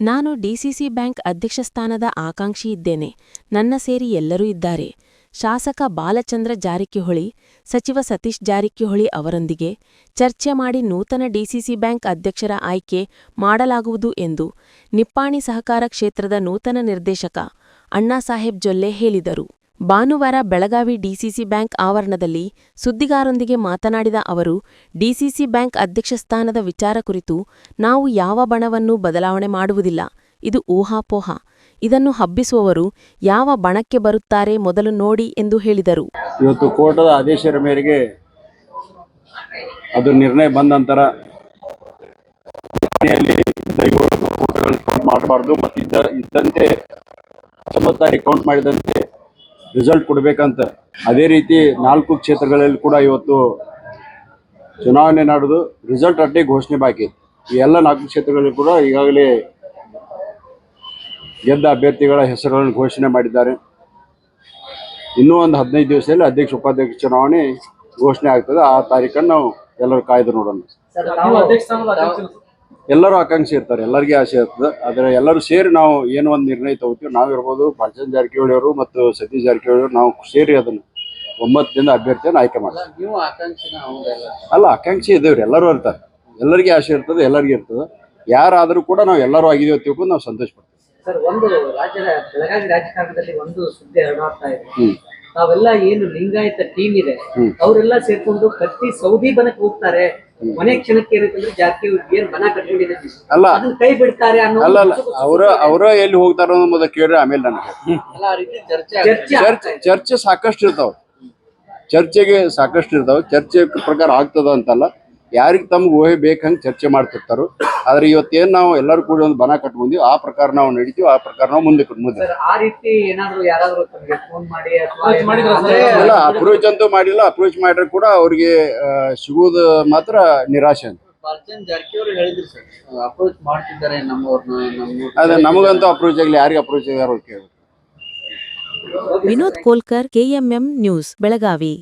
ನಾನು DCC bank ಅಧ್ಯಕ್ಷ ಸ್ಥಾನದ ಆಕಾಂಕ್ಷಿ ಇದ್ದೇನೆ. ನನ್ನ ಸೇರಿ ಎಲ್ಲರೂ ಇದ್ದಾರೆ. ಶಾಸಕ ಬಾಲಚಂದ್ರ ಜಾರಕಿಹೊಳಿ, ಸಚಿವ ಸತೀಶ್ ಜಾರಕಿಹೊಳಿ ಅವರೊಂದಿಗೆ ಚರ್ಚೆ ಮಾಡಿ ನೂತನ ಡಿಸಿಸಿ ಬ್ಯಾಂಕ್ ಅಧ್ಯಕ್ಷರ ಆಯ್ಕೆ ಮಾಡಲಾಗುವುದು ಎಂದು ನಿಪ್ಪಾಣಿ ಸಹಕಾರ ಕ್ಷೇತ್ರದ ನೂತನ ನಿರ್ದೇಶಕ ಅಣ್ಣಾಸಾಹೇಬ್ ಜೊಲ್ಲೆ ಹೇಳಿದರು. ಭಾನುವಾರ ಬೆಳಗಾವಿ ಡಿಸಿಸಿ ಬ್ಯಾಂಕ್ ಆವರಣದಲ್ಲಿ ಸುದ್ದಿಗಾರರೊಂದಿಗೆ ಮಾತನಾಡಿದ ಅವರು, ಡಿಸಿಸಿ ಬ್ಯಾಂಕ್ ಅಧ್ಯಕ್ಷ ಸ್ಥಾನದ ವಿಚಾರ ಕುರಿತು ನಾವು ಯಾವ ಬಣವನ್ನು ಬದಲಾವಣೆ ಮಾಡುವುದಿಲ್ಲ, ಇದು ಊಹಾಪೋಹ. ಇದನ್ನು ಹಬ್ಬಿಸುವವರು ಯಾವ ಬಣಕ್ಕೆ ಬರುತ್ತಾರೆ ಮೊದಲು ನೋಡಿ ಎಂದು ಹೇಳಿದರು. ಇವತ್ತು ಕೋರ್ಟದ ಆದೇಶದ ಮೇರೆಗೆ ಅದು ನಿರ್ಣಯ ಬಂದ ನಂತರ ಮಾಡಬಾರದು ಮತ್ತು ಇದ್ದ, ಇದ್ದಂತೆ ಮಾಡಿದಂತೆ ರಿಸಲ್ಟ್ ಕೊಡಬೇಕಂತ. ಅದೇ ರೀತಿ ನಾಲ್ಕು ಕ್ಷೇತ್ರಗಳಲ್ಲಿ ಕೂಡ ಇವತ್ತು ಚುನಾವಣೆ ನಡೆದು ರಿಸಲ್ಟ್ ಅಟ್ಟೆ ಘೋಷಣೆ ಬಾಕಿ ಈ ಎಲ್ಲ ನಾಲ್ಕು ಕ್ಷೇತ್ರಗಳಲ್ಲಿ ಕೂಡ ಈಗಾಗಲೇ ಗೆದ್ದ ಅಭ್ಯರ್ಥಿಗಳ ಹೆಸರುಗಳನ್ನು ಘೋಷಣೆ ಮಾಡಿದ್ದಾರೆ. ಇನ್ನೂ ಒಂದು ಹದಿನೈದು ದಿವಸದಲ್ಲಿ ಅಧ್ಯಕ್ಷ, ಉಪಾಧ್ಯಕ್ಷ ಚುನಾವಣೆ ಘೋಷಣೆ ಆಗ್ತದೆ. ಆ ತಾರೀಕನ್ನು ನಾವು ಎಲ್ಲರೂ ಕಾಯ್ದು ನೋಡೋಣ. ಎಲ್ಲರೂ ಆಕಾಂಕ್ಷಿ ಇರ್ತಾರೆ ಎಲ್ಲರಿಗೆ ಆಸೆ ಇರ್ತದೆ. ಆದರೆ ಎಲ್ಲರೂ ಸೇರಿ ನಾವು ಏನು ಒಂದು ನಿರ್ಣಯ ತಗೋತೀವಿ ನಾವಿರ್ಬೋದು ಬಾಲಚಂದ್ರ ಜಾರಕಿಹೊಳಿ ಅವರು ಮತ್ತು ಸತೀಶ್ ಜಾರಕಿಹೊಳಿ ಅವರು ನಾವು ಸೇರಿ ಅದನ್ನು ಒಮ್ಮತದಿಂದ ಅಭ್ಯರ್ಥಿಯನ್ನು ಆಯ್ಕೆ ಮಾಡ್ತೀವಿ. ನೀವು ಅಲ್ಲ. ಆಕಾಂಕ್ಷಿ ಇದ್ದೇವ್ರಿ ಎಲ್ಲರೂ ಇರ್ತಾರೆ. ಎಲ್ಲರಿಗೆ ಆಸೆ ಇರ್ತದೆ ಎಲ್ಲರಿಗೆ ಇರ್ತದೆ. ಯಾರಾದರೂ ಕೂಡ ನಾವು ಎಲ್ಲರೂ ಆಗಿದ್ದೀವಿ ತಿಳ್ಕೊಂಡು ನಾವು ಸಂತೋಷ ಪಡ್ತೀವಿ. ಸರ್ ಒಂದು ರಾಜ್ಯದ ಬೆಳಗಾವಿ ರಾಜಕಾರಣದಲ್ಲಿ ಒಂದು ಸುದ್ದಿ ಹರಡಾಗ್ತಾ ಇದೆ. ಹ್ಮ್ ತಾವೆಲ್ಲ ಏನು ಲಿಂಗಾಯತ ಟೀಮ್ ಇದೆ ಅವರೆಲ್ಲ ಸೇರ್ಕೊಂಡು ಕತ್ತಿ ಸೌದಿ ಬನಕ್ ಹೋಗ್ತಾರೆ. ಮನೆ ಕ್ಷಣಕ್ಕೆ ಏನಂತಂದ್ರೆ ಜಾತಿ ಏನ್ ಬನ ಕಟ್ಕೊಂಡಿದೆ ಅಲ್ಲ. ಅದನ್ನ ಕೈ ಬಿಡ್ತಾರೆ ಅನ್ನೋ ಅಲ್ಲ ಅಲ್ಲ. ಅವರ ಅವರ ಎಲ್ಲಿ ಹೋಗ್ತಾರೋ ಅನ್ನೋ ಮೊದಲು ಕೇಳ್ರಿ ಆಮೇಲೆ ನನಗೆ. ಎಲ್ಲ ಆ ರೀತಿ ಚರ್ಚೆ ಚರ್ಚೆ ಚರ್ಚೆ ಚರ್ಚೆ ಸಾಕಷ್ಟು ಇರ್ತಾವ ಚರ್ಚೆಗೆ ಸಾಕಷ್ಟು ಇರ್ತಾವ ಚರ್ಚೆ ಪ್ರಕಾರ ಆಗ್ತದ ಅಂತಲ್ಲ. ಯಾರಿಗೆ ತಮ್ಗೆ ಊಹೆ ಬೇಕಂಗೆ ಚರ್ಚೆ ಮಾಡ್ತಿರ್ತಾರೋ ಆದ್ರೆ ಇವತ್ತೇನು ನಾವು ಎಲ್ಲರೂ ಕೂಡ ಒಂದು ಬನ ಕಟ್ಕೊಂಡಿವಿ ಆ ಪ್ರಕಾರ ನಾವು ನಡಿತೀವಿ ಆ ಪ್ರಕಾರ ನಾವು ಮುಂದೆ ಮುಂದೆ ಸರ್ ಆ ರೀತಿ ಏನಾದ್ರು ಯಾರಾದ್ರೂ ತಮ್ಗೆ ಫೋನ್ ಮಾಡಿ ಅಥವಾ ಇಲ್ಲ ಅಪ್ರೋಚ್ ಅಂತೂ ಮಾಡಿಲ್ಲ ಅಪ್ರೋಚ್ ಮಾಡಿದ್ರೆ ಕೂಡ ಅವ್ರಿಗೆ ಸಿಗೋದು ಸಿಗುವುದು ಮಾತ್ರ ನಿರಾಶೆ ಅಂತ. ಬಾಲಚಂದ್ ಜಾರಕಿಹೊಳಿ ಹೇಳಿದ್ರು ಸರ್ ಅಪ್ರೋಚ್ ಮಾಡ್ತಿದ್ದಾರೆ ನಮ್ಮವ್ರನ್ನ ಅದೇ ನಮಗಂತೂ ಅಪ್ರೋಚ್ ಆಗಲಿ ಯಾರಿಗೆ ಅಪ್ರೋಚ್ ಆಗ್ಯಾರೋ ಕೇಳಿ ವಿನೋದ್ ಕೋಲ್ಕರ್ ಕೆಎಂಎಂ ನ್ಯೂಸ್ ಬೆಳಗಾವಿ.